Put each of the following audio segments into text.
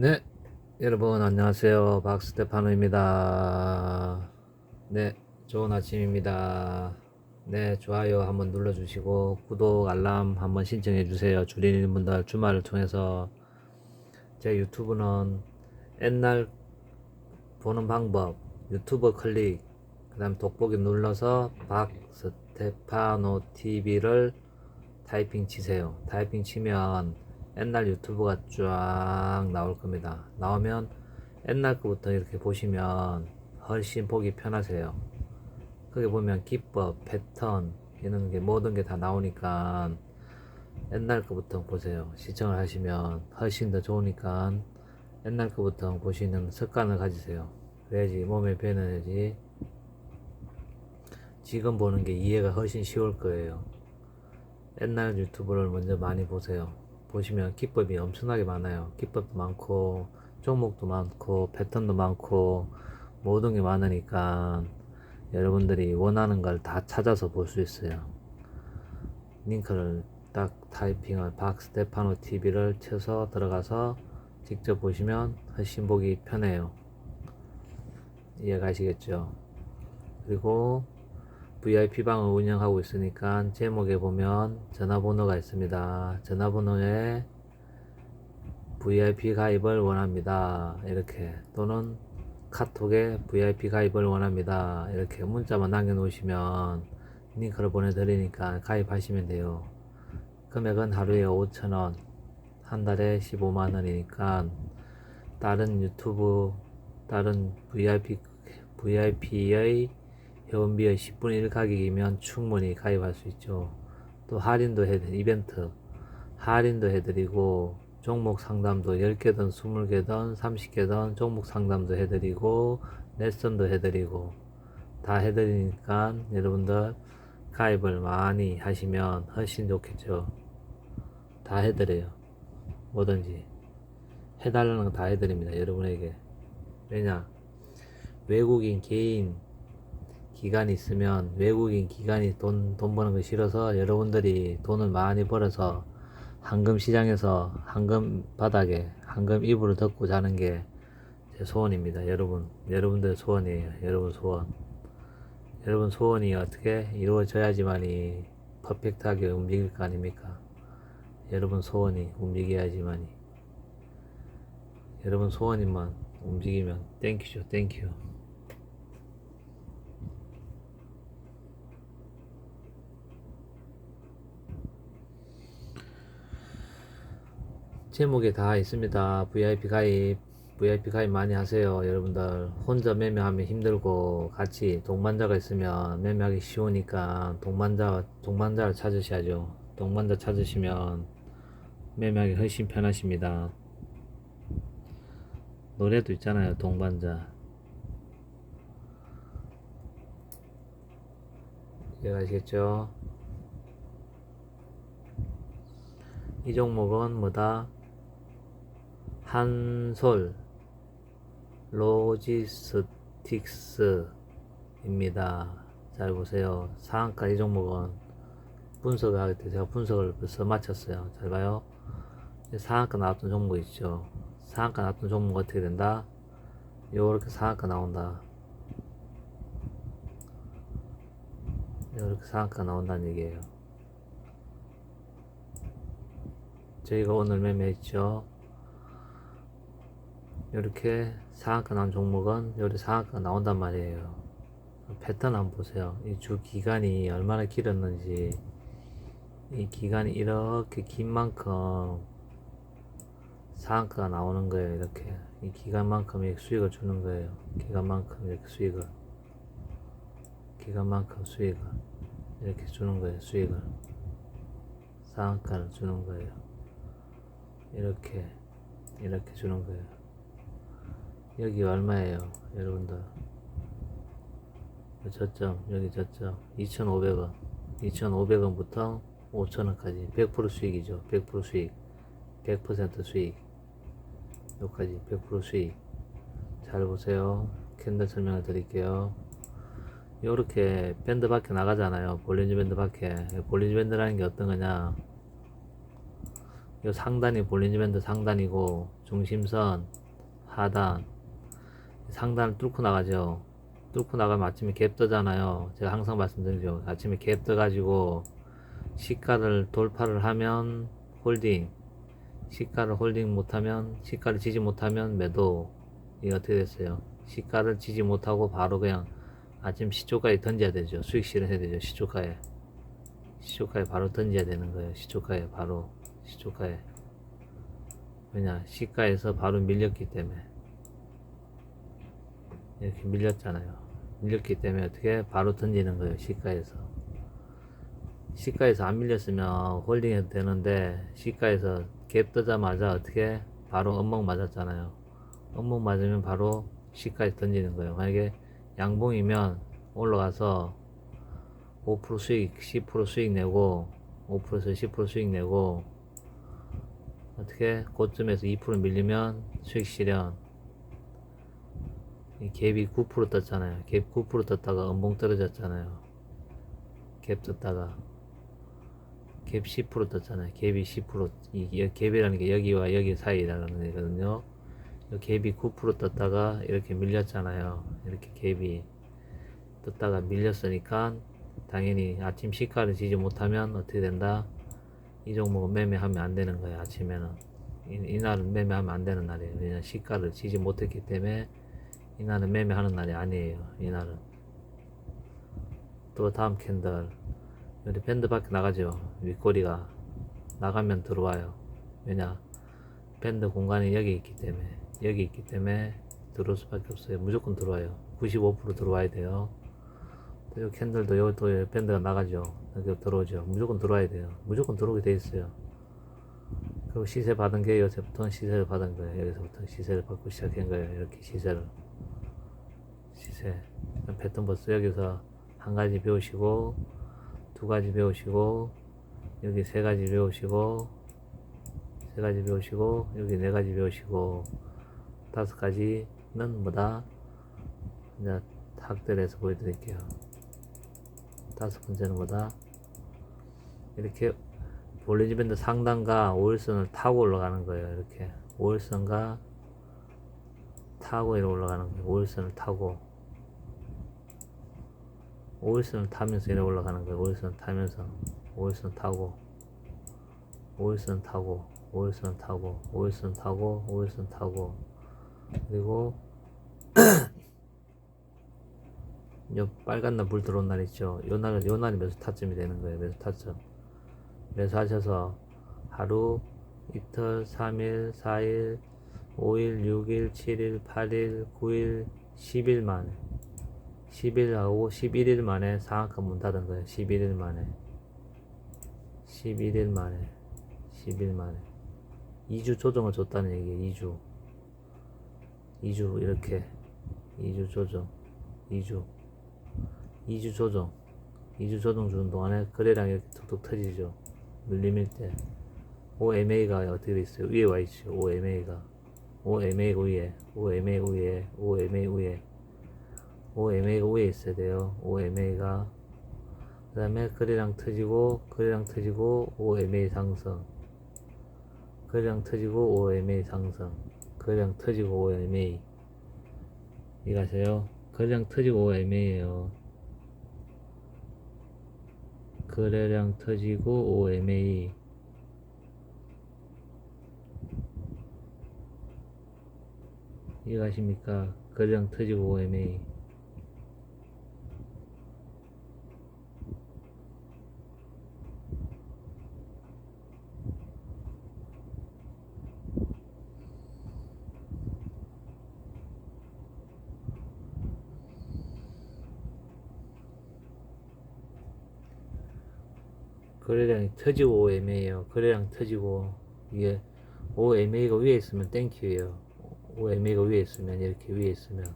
네, 여러분 안녕하세요. 박스테파노입니다. 네, 좋은 아침입니다. 네, 좋아요 한번 눌러주시고 구독, 알람 한번 신청해 주세요. 줄이는 분들 주말을 통해서 제 유튜브는 옛날 보는 방법, 유튜브 클릭, 그 다음 돋보기 눌러서 박스테파노 TV를 타이핑 치세요. 타이핑 치면 옛날 유튜브가 쫙 나올 겁니다. 나오면 옛날 거부터 이렇게 보시면 훨씬 보기 편하세요. 거기 보면 기법, 패턴 이런 게 모든 게 다 나오니까 옛날 거부터 보세요. 시청을 하시면 훨씬 더 좋으니까 옛날 거부터 보시는 습관을 가지세요. 그래야지 몸에 배어야지 지금 보는 게 이해가 훨씬 쉬울 거예요. 옛날 유튜브를 먼저 많이 보세요. 보시면 기법이 엄청나게 많아요. 기법도 많고, 종목도 많고, 패턴도 많고, 모든 게 많으니까 여러분들이 원하는 걸 다 찾아서 볼 수 있어요. 링크를 딱 타이핑을 박스테파노 TV를 쳐서 들어가서 직접 보시면 훨씬 보기 편해요. 이해가시겠죠? 그리고 VIP 방을 운영하고 있으니까 제목에 보면 전화번호가 있습니다. 전화번호에 VIP 가입을 원합니다. 이렇게 또는 카톡에 VIP 가입을 원합니다. 이렇게 문자만 남겨놓으시면 링크를 보내드리니까 가입하시면 돼요. 금액은 하루에 5,000원, 한 달에 15만원이니까 다른 유튜브, 다른 VIP, VIP의 회원비의 10분의 1 가격이면 충분히 가입할 수 있죠. 또 할인도 해드 이벤트 할인도 해드리고 종목 상담도 10개든 20개든 30개든 종목 상담도 해드리고 레슨도 해드리고 다 해드리니까 여러분들 가입을 많이 하시면 훨씬 좋겠죠. 다 해드려요. 뭐든지 해달라는 거 다 해드립니다. 여러분에게 왜냐 외국인 개인 기간이 있으면 외국인 기간이 돈, 돈 버는 거 싫어서 여러분들이 돈을 많이 벌어서 황금 시장에서 황금 바닥에 황금 이불을 덮고 자는 게 제 소원입니다. 여러분, 여러분들 소원이에요. 여러분 소원. 여러분 소원이 어떻게 이루어져야지만이 퍼펙트하게 움직일 거 아닙니까? 여러분 소원이 움직여야지만이. 여러분 소원이만 움직이면 땡큐죠, 땡큐. 제목에 다 있습니다. VIP 가입, VIP 가입 많이 하세요. 여러분들 혼자 매매하면 힘들고 같이 동반자가 있으면 매매하기 쉬우니까 동반자 동반자를 찾으셔야죠. 동반자 찾으시면 매매하기 훨씬 편하십니다. 노래도 있잖아요. 동반자. 이해가시겠죠? 이 종목은 뭐다? 한솔 로지스틱스입니다. 잘 보세요. 상한가 이 종목은 분석을 하기 때문에 제가 분석을 벌써 마쳤어요. 잘 봐요. 상한가 나왔던 종목 있죠. 상한가 나왔던 종목 어떻게 된다? 요렇게 상한가 나온다. 요렇게 상한가 나온다는 얘기예요. 저희가 오늘 매매했죠. 이렇게 상한가 나온 종목은 요리 상한가 나온단 말이에요. 패턴 한번 보세요. 이 주 기간이 얼마나 길었는지 이 기간이 이렇게 긴 만큼 상한가가 나오는 거예요. 이렇게 이 기간만큼 이렇게 수익을 주는 거예요. 기간만큼 이렇게 수익을 기간만큼 수익을 이렇게 주는 거예요. 수익을 상한가를 주는 거예요. 이렇게 이렇게 주는 거예요. 여기 얼마예요, 여러분들? 저점, 여기 저점, 2,500원. 2,500원부터 5,000원까지 100% 수익이죠. 100% 수익. 100% 수익. 여기까지 100% 수익. 잘 보세요. 캔들 설명을 드릴게요. 요렇게 밴드 밖에 나가잖아요. 볼린지 밴드 밖에. 볼린지 밴드라는 게 어떤 거냐. 요 상단이 볼린지 밴드 상단이고 중심선 하단 상단을 뚫고 나가죠. 뚫고 나가면 아침에 갭 뜨잖아요. 제가 항상 말씀드리죠. 아침에 갭 떠가지고 시가를 돌파를 하면 홀딩 시가를 홀딩 못하면 시가를 지지 못하면 매도. 이게 어떻게 됐어요? 시가를 지지 못하고 바로 그냥 아침 시초가에 던져야 되죠. 수익 실현해야 되죠. 시초가에. 시초가에 바로 던져야 되는 거예요. 시초가에 바로. 시초가에. 왜냐? 시가에서 바로 밀렸기 때문에 이렇게 밀렸잖아요. 밀렸기 때문에 어떻게 바로 던지는 거예요 시가에서. 시가에서 안 밀렸으면 홀딩해도 되는데 시가에서 갭 뜨자마자 어떻게 바로 엄목 맞았잖아요. 엄목 맞으면 바로 시가에 던지는 거예요. 만약에 양봉이면 올라가서 5% 수익 10% 수익 내고 5%에서 10% 수익 내고 어떻게 고점에서 2% 밀리면 수익 실현. 이 갭이 9% 떴잖아요. 갭 9% 떴다가 엄봉 떨어졌잖아요. 갭 떴다가 갭 10% 떴잖아요. 갭이 10% 이, 이 갭이라는 게 여기와 여기 사이라는 거거든요. 이 갭이 9% 떴다가 이렇게 밀렸잖아요. 이렇게 갭이 떴다가 밀렸으니까 당연히 아침 시가를 지지 못하면 어떻게 된다? 이 종목은 매매하면 안 되는 거예요 아침에는. 이, 이날은 매매하면 안 되는 날이에요. 왜냐 시가를 지지 못했기 때문에 이날은 매매하는 날이 아니에요 이날은. 또 다음 캔들. 여기 밴드 밖에 나가죠. 윗꼬리가 나가면 들어와요. 왜냐? 밴드 공간이 여기 있기 때문에 여기 있기 때문에 들어올 수밖에 없어요. 무조건 들어와요. 95% 들어와야 돼요. 또 이 캔들도 여기 또 밴드가 나가죠. 여기 들어오죠. 무조건 들어와야 돼요. 무조건 들어오게 돼 있어요. 그리고 시세 받은 게 요새부터 시세를 받은 거예요. 여기서부터 시세를 받고 시작한 거예요. 이렇게 시세를 시세 패턴 버스 여기서 한 가지 배우시고 두 가지 배우시고 여기 세 가지 배우시고 세 가지 배우시고 여기 네 가지 배우시고 다섯 가지는 뭐다? 이제 학들에서 보여드릴게요. 다섯 번째는 뭐다? 이렇게 볼리지 밴드 상단과 5일선을 타고 올라가는 거예요 이렇게. 5일선과 타고 이렇게 올라가는 거예요. 5일선을 타고 5일선을 타면서 이렇게 올라가는 거예요 5일선 타면서. 5일선 타고. 5일선 타고. 5일선 타고. 5일선 타고. 5일선 타고. 그리고 요 빨간 날물 들어온 날 있죠. 요 날은 요 날이 매수 타점이 되는 거예요. 매수 타점. 매수하셔서 하루 이틀 3일 4일 5일 6일 7일 8일 9일 10일 만에 10일하고 11일 만에 상한가 문 닫은 거예요. 11일 만에. 11일 만에. 10일 만에. 2주 조정을 줬다는 얘기예요. 2주. 2주 이렇게. 2주 조정. 2주. 2주 조정. 2주 조정 주는 동안에 거래량 이렇게 툭툭 터지죠. 눌림일 때. OMA가 어떻게 돼 있어요? 위에 와 있죠. OMA가 OMA가. 위에 OMA가 위에 OMA가 위에 OMA가 위에 있어야 돼요. OMA가. 그 다음에 거래량 터지고 거래량 터지고 OMA 상승. 거래량 터지고 OMA 상승. 거래량 터지고 OMA 이가세요? 거래량 터지고 OMA에요. 거래량 터지고 OMA 이해가십니까? 거래량 터지고 OMA 거래량이 터지고 OMA에요. 거래량 터지고 이게 OMA가 위에 있으면 땡큐예요. OMA가 위에 있으면 이렇게 위에 있으면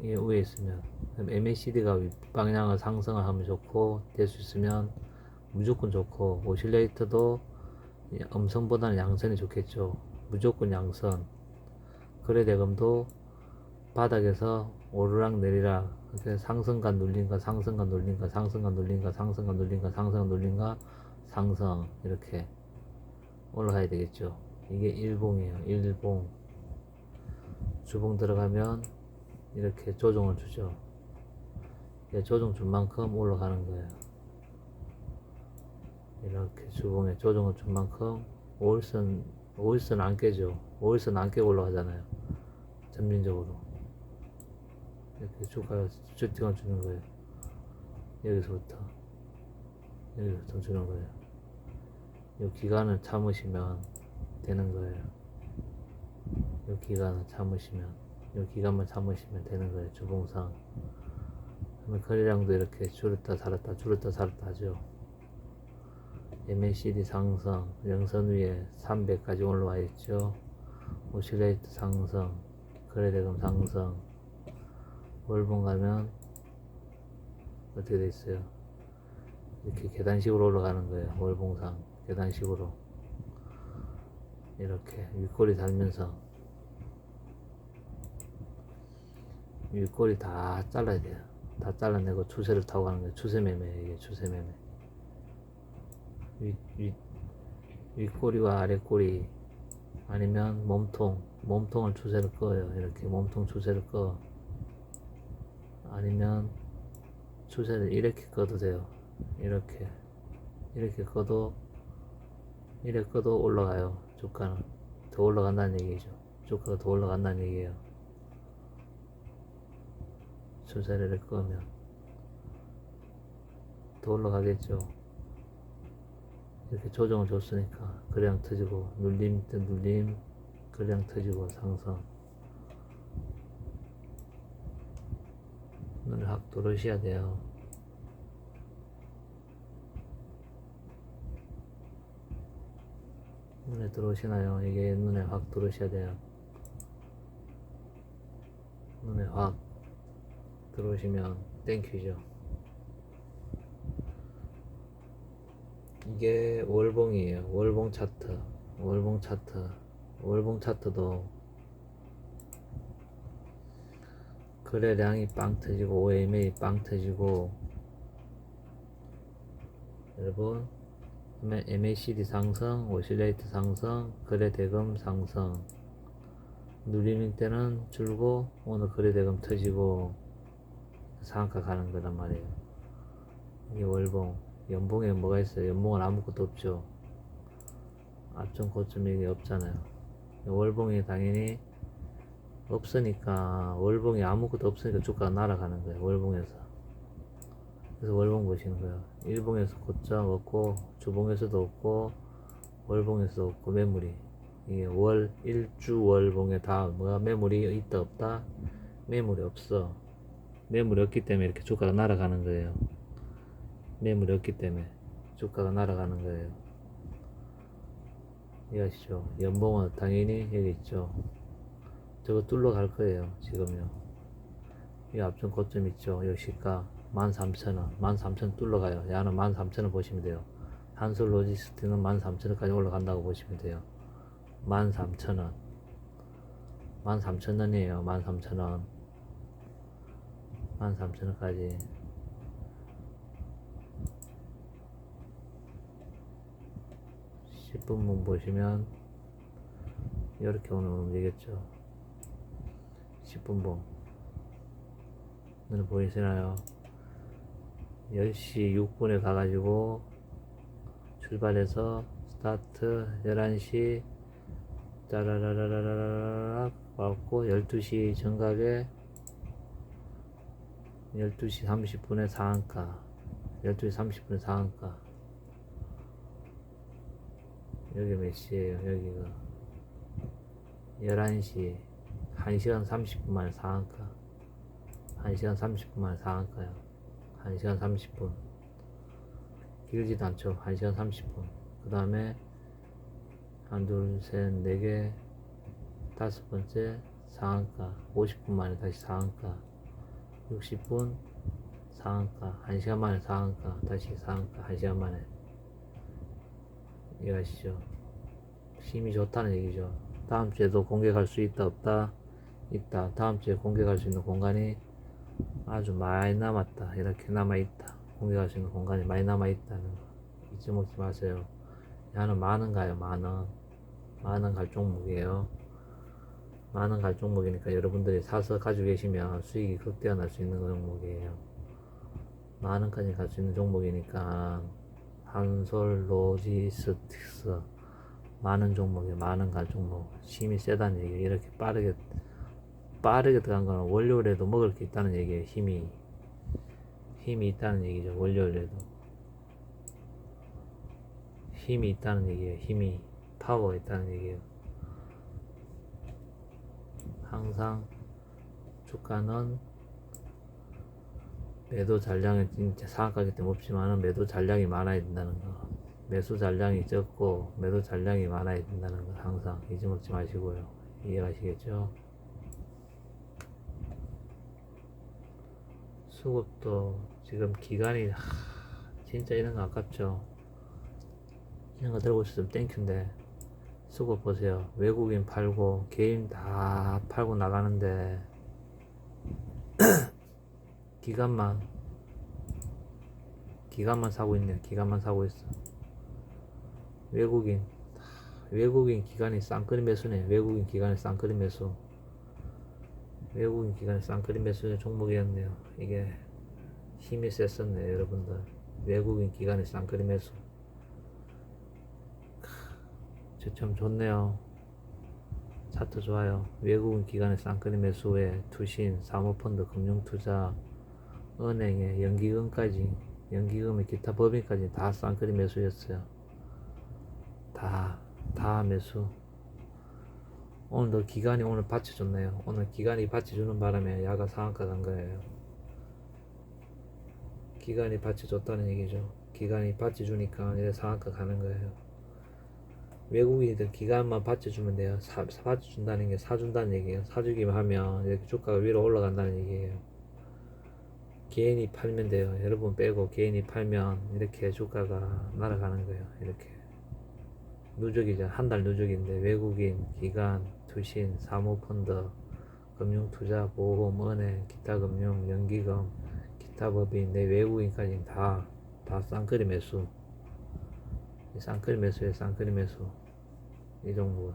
이게 위에 있으면 그럼 MACD가 방향을 상승을 하면 좋고 될 수 있으면 무조건 좋고 오실레이터도 음선보다는 양선이 좋겠죠. 무조건 양선. 거래 대금도 바닥에서 오르락 내리락 상승과 눌린가 상승과 눌린가 상승과 눌린가 상승과 눌린가 상승과 눌린가 상승 이렇게 올라가야 되겠죠. 이게 일봉이에요. 일봉. 주봉 들어가면 이렇게 조정을 주죠. 예, 조정 준 만큼 올라가는 거예요. 이렇게 주봉에 조정을 준 만큼 5일선 5일선 안 깨죠. 5일선 안 깨고 올라가잖아요. 점진적으로 이렇게 쭉 가요. 주팅을 주는 거예요. 여기서부터 여기서부터 주는 거예요. 이 기간을 참으시면 되는 거예요. 이 기간을 참으시면 이 기간만 참으시면 되는 거예요. 주봉상. 그러면 거래량도 이렇게 줄었다 살았다 줄었다 살았다 하죠. MACD 상승, 영선 위에 300까지 올라와 있죠. 오실레이트 상승, 거래대금 상승, 월봉 가면 어떻게 돼 있어요? 이렇게 계단식으로 올라가는 거예요. 월봉상 계단식으로 이렇게 윗꼬리 달면서 윗꼬리 다 잘라야 돼요. 다 잘라내고 추세를 타고 가는 거예요. 추세 매매 이게 추세 매매. 윗, 윗, 윗꼬리와 아랫꼬리 아니면 몸통 몸통을 추세를 꺼요 이렇게 몸통 추세를 꺼 아니면 추세를 이렇게 꺼도 돼요. 이렇게 이렇게 꺼도 이렇게 꺼도 올라가요. 주가는. 더 올라간다는 얘기죠. 주가가 더 올라간다는 얘기예요. 이렇게 끄면 더 올라가겠죠. 이렇게 조정을 줬으니까 그냥 터지고 눌림 때 눌림 그냥 터지고 상승 눈을 확 들어오셔야 돼요 눈에 들어오시나요? 이게 눈에 확 들어오셔야 돼요 눈에 확 들어오시면 땡큐죠 이게 월봉이에요. 월봉 차트. 월봉 차트. 월봉 차트도 거래량이 빵 터지고 OMA 빵 터지고 여러분 MACD 상승, 오실레이트 상승, 거래 대금 상승 누리는 때는 줄고 오늘 거래 대금 터지고 상한가 가는 거란 말이에요. 이게 월봉. 연봉에 뭐가 있어요? 연봉은 아무것도 없죠. 앞전 고점 이게 없잖아요. 월봉이 당연히 없으니까 월봉이 아무것도 없으니까 주가가 날아가는 거예요. 월봉에서. 그래서 월봉 보시는 거예요. 일봉에서 고점 없고 주봉에서도 없고 월봉에서도 없고 매물이 이게 월 일주 월봉에 다 뭐가 매물이 있다 없다 매물이 없어. 매물이 없기 때문에 이렇게 주가가 날아가는 거예요. 매물이 없기 때문에 주가가 날아가는 거예요. 이해하시죠? 연봉은 당연히 여기 있죠. 저거 뚫러 갈 거예요. 지금요. 이 앞전 고점 있죠. 이 시가 13,000원. 13,000원 뚫러 가요. 야는 13,000원 보시면 돼요. 한솔 로지스틱은 13,000원까지 올라간다고 보시면 돼요. 13,000원. 13,000원이에요. 13,000원. 13,000원까지. 10분만 보시면 이렇게 오늘 움직였죠 10분봉. 눈에 보이시나요? 10시 6분에 가가지고 출발해서 스타트 11시 짜라라라라라락 왔고 12시 정각에 12시 30분에 상한가 12시 30분에 상한가. 여기 몇 시에요? 여기가. 11시 1시간 30분 만에 상한가. 1시간 30분 만에 상한가요. 1시간 30분. 길지도 않죠. 1시간 30분. 그 다음에 한 둘 셋 네 개 다섯 번째 상한가. 50분 만에 다시 상한가. 60분 상한가. 1시간 만에 상한가. 다시 상한가. 1시간 만에. 이해하시죠? 힘이 좋다는 얘기죠. 다음 주에도 공격할 수 있다 없다 있다. 다음 주에 공격할 수 있는 공간이 아주 많이 남았다. 이렇게 남아 있다. 공격할 수 있는 공간이 많이 남아 있다는 거 잊어먹지 마세요. 야는 만원 가요 만원 만원 갈 종목이에요 만원 갈 종목이니까 여러분들이 사서 가지고 계시면 수익이 극대화날 수 있는 종목이에요 만원까지 갈 수 있는 종목이니까 한솔 로지스틱스 많은 종목에 많은 갈 종목 힘이 세다는 얘기예요 이렇게 빠르게 빠르게 들어간 거는 월요일에도 먹을 게 있다는 얘기예요 힘이. 힘이 있다는 얘기죠 월요일에도. 힘이 있다는 얘기예요 힘이. 파워가 있다는 얘기예요. 항상 주가는 매도 잔량이 진짜 상한가기 때문에 없지만은 매도 잔량이 많아야 된다는 거. 매수 잔량이 적고 매도 잔량이 많아야 된다는 거 항상 잊어먹지 마시고요. 이해가시겠죠? 수급도 지금 기간이 하, 진짜 이런 거 아깝죠. 이런 거 들고 있으면 땡큐인데 수급 보세요. 외국인 팔고 개인 다 팔고 나가는데 기간만 기간만 사고 있네. 기간만 사고 있어. 외국인 외국인 기간이 쌍끌이 매수네. 외국인 기간이 쌍끌이 매수 외국인 기간이 쌍끌이 매수의 종목이었네요. 이게 힘이 셌었네요 여러분들. 외국인 기간이 쌍끌이 매수. 크, 참 좋네요. 차트 좋아요. 외국인 기간의 쌍끌이 매수에 투신 사모펀드 금융투자 은행에 연기금까지 연기금의 기타 법인까지 다 쌍끌이 매수였어요. 다, 다 매수. 오늘도 기간이 오늘 받쳐줬네요. 오늘 기간이 받쳐주는 바람에 야가 상한가 간 거예요. 기간이 받쳐줬다는 얘기죠. 기간이 받쳐주니까 이제 상한가 가는 거예요. 외국인들 기간만 받쳐주면 돼요. 사, 사- 받쳐준다는 게 사준다는 얘기예요. 사주기만 하면 이렇게 주가가 위로 올라간다는 얘기예요. 개인이 팔면 돼요. 여러분 빼고 개인이 팔면 이렇게 주가가 날아가는 거예요. 이렇게. 누적이죠. 한 달 누적인데 외국인, 기관, 투신, 사모펀드, 금융투자, 보험, 은행, 기타 금융, 연기금, 기타 법인, 내 외국인까지 다, 다 쌍끌이 매수. 이 쌍끌이 매수에 쌍끌이 매수. 이 종목은.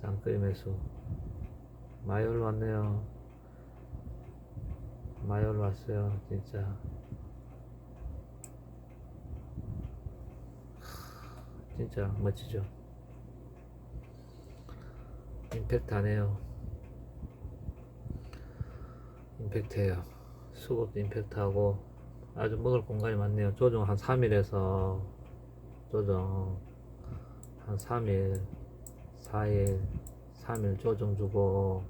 쌍끌이 매수. 마이올 왔네요. 마이올 왔어요. 진짜. 진짜 멋지죠. 임팩트 하네요. 임팩트해요. 수급도 임팩트하고 아주 먹을 공간이 많네요. 조정 한 3일에서 조정 한 3일, 4일, 3일 조정 주고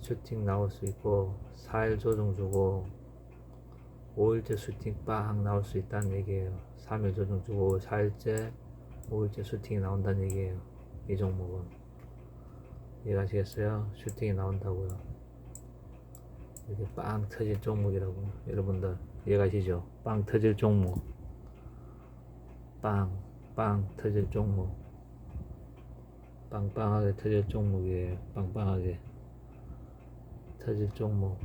슈팅 나올 수 있고 4일 조정 주고 5일째 슈팅 빵 나올 수 있다는 얘기예요. 3일 조정 주고 4일째 5일째 슈팅이 나온다는 얘기예요. 이 종목은 이해하시겠어요? 슈팅이 나온다고요. 이렇게 빵 터질 종목이라고 여러분들 이해가시죠? 빵 터질 종목 빵, 빵 터질 종목 빵빵하게 터질 종목이에요. 빵빵하게 터질 종목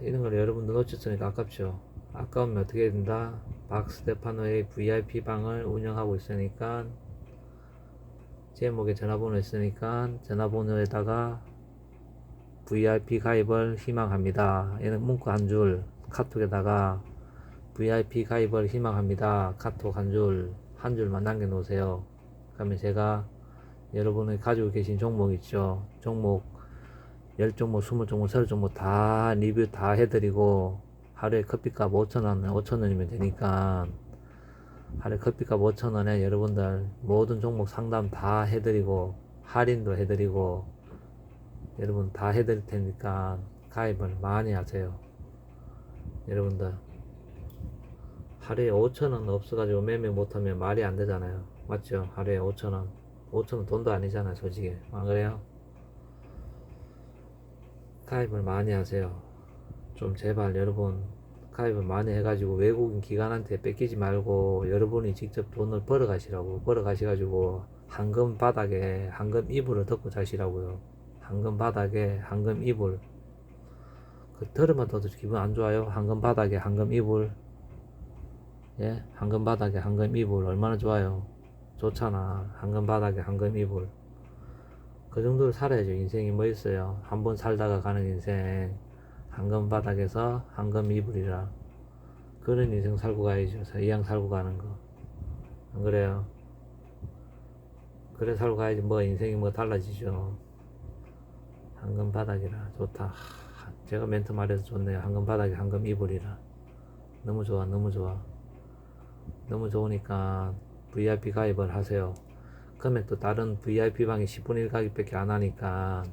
이런 걸 여러분들 놓쳤으니까 아깝죠. 아까우면 어떻게 된다? 박스테파노의 VIP 방을 운영하고 있으니까 제목에 전화번호 있으니까 전화번호에다가 VIP 가입을 희망합니다. 이런 문구 한 줄 카톡에다가 VIP 가입을 희망합니다. 카톡 한 줄, 한 줄만 남겨놓으세요. 그러면 제가 여러분이 가지고 계신 종목 있죠? 종목 10종목, 20종목, 30종목 다 리뷰 다 해드리고 하루에 커피값 5천원, 5천원이면 되니까 하루에 커피값 5천원에 여러분들 모든 종목 상담 다 해드리고 할인도 해드리고 여러분 다 해드릴 테니까 가입을 많이 하세요. 여러분들 하루에 5천원 없어가지고 매매 못하면 말이 안 되잖아요. 맞죠? 하루에 5천원. 5천원 돈도 아니잖아요, 솔직히. 안 그래요? 가입을 많이 하세요. 좀 제발 여러분 가입을 많이 해가지고 외국인 기관한테 뺏기지 말고 여러분이 직접 돈을 벌어 가시라고 벌어 가셔가지고 황금 바닥에 황금 이불을 덮고 자시라고요. 황금 바닥에 황금 이불. 그 들으면 더 기분 안 좋아요. 황금 바닥에 황금 이불. 예? 황금 바닥에 황금 이불 얼마나 좋아요? 좋잖아. 황금 바닥에 황금 이불. 그 정도로 살아야죠. 인생이 뭐 있어요. 한 번 살다가 가는 인생 황금 바닥에서 황금 이불이라. 그런 인생 살고 가야죠. 이왕 살고 가는 거. 안 그래요? 그래 살고 가야지 뭐 인생이 뭐 달라지죠. 황금 바닥이라 좋다. 하, 제가 멘트 말해서 좋네요. 황금 바닥에 황금 이불이라. 너무 좋아 너무 좋아. 너무 좋으니까 VIP 가입을 하세요. 금액도 다른 VIP 방이 10분의 1 가격밖에 안 하니까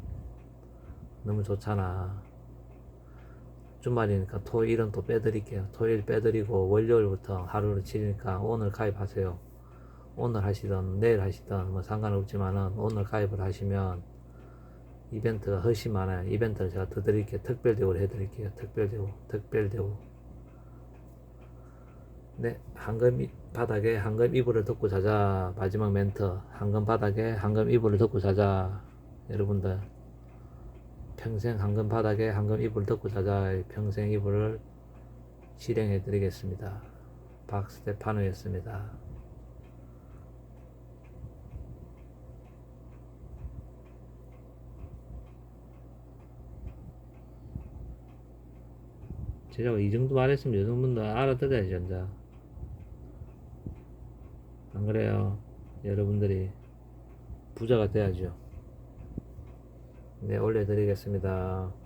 너무 좋잖아 주말이니까 토요일은 또 빼드릴게요. 토요일 빼드리고 월요일부터 하루를 치니까 오늘 가입하세요. 오늘 하시던 내일 하시던 뭐 상관없지만은 오늘 가입을 하시면 이벤트가 훨씬 많아요. 이벤트를 제가 더 드릴게요. 특별 대우를 해드릴게요. 특별 대우 특별 대우. 네 황금 이- 바닥에 황금 이불을 덮고 자자. 마지막 멘트. 황금 바닥에 황금 이불을 덮고 자자. 여러분들 평생 황금 바닥에 황금 이불을 덮고 자자 평생 이불을 실행해 드리겠습니다. 박스테파노였습니다. 제가 이 정도 말했으면 여러분들 알아들어야지 혼자 안 그래요? 여러분들이 부자가 돼야죠 네 올려드리겠습니다